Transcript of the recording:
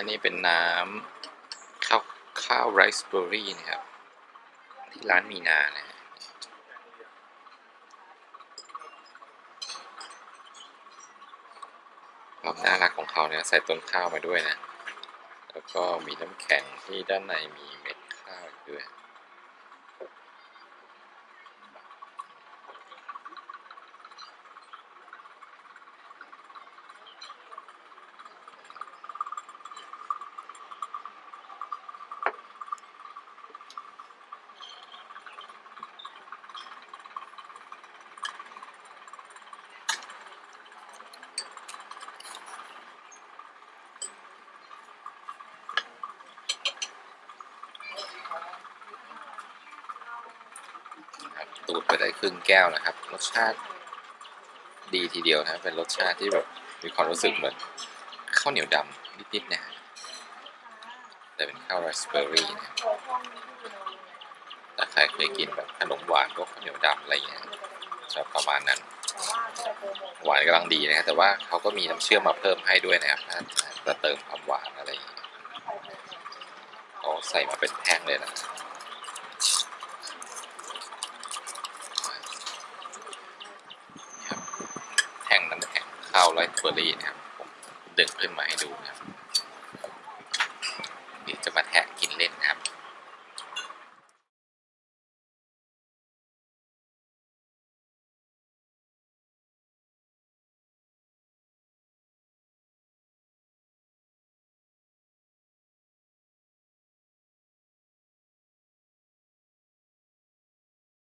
อันนี้เป็นน้ำข้าวข้าวไรซ์เบอร์รี่นะครับ ที่ร้านมีนานะฮะความน่ารักของเขาเนี่ยใส่ต้นข้าวมาด้วยนะ แล้วก็มีน้ำแข็งที่ด้านในมีเม็ดข้าวด้วย ตูดไปได้ครึ่งแก้วนะครับ รสชาติดีทีเดียวนะเป็นรสชาติที่แบบมีความรู้สึกเหมือนข้าวเหนียวดำนิดๆนะฮะแต่เป็นข้าวรซ์เบอร์รี่นะถ้าใครเคยกินแบบขนมหวานพวกข้าวเหนียวดำอะไรอย่างเงี้ยจะประมาณนั้น หวานกำลังดีนะครับแต่ว่าเขาก็มีน้ำเชื่อมมาเพิ่มให้ด้วยนะครับถ้าจะเติมความหวานอะไรอย่างเงี้ย ใส่มาเป็นแท่งเลยนะครับแท่งนั้นแท่งข้าวไรซ์เบอร์รี่นะครับ ผมดึงขึ้นมาให้ดูนะครับ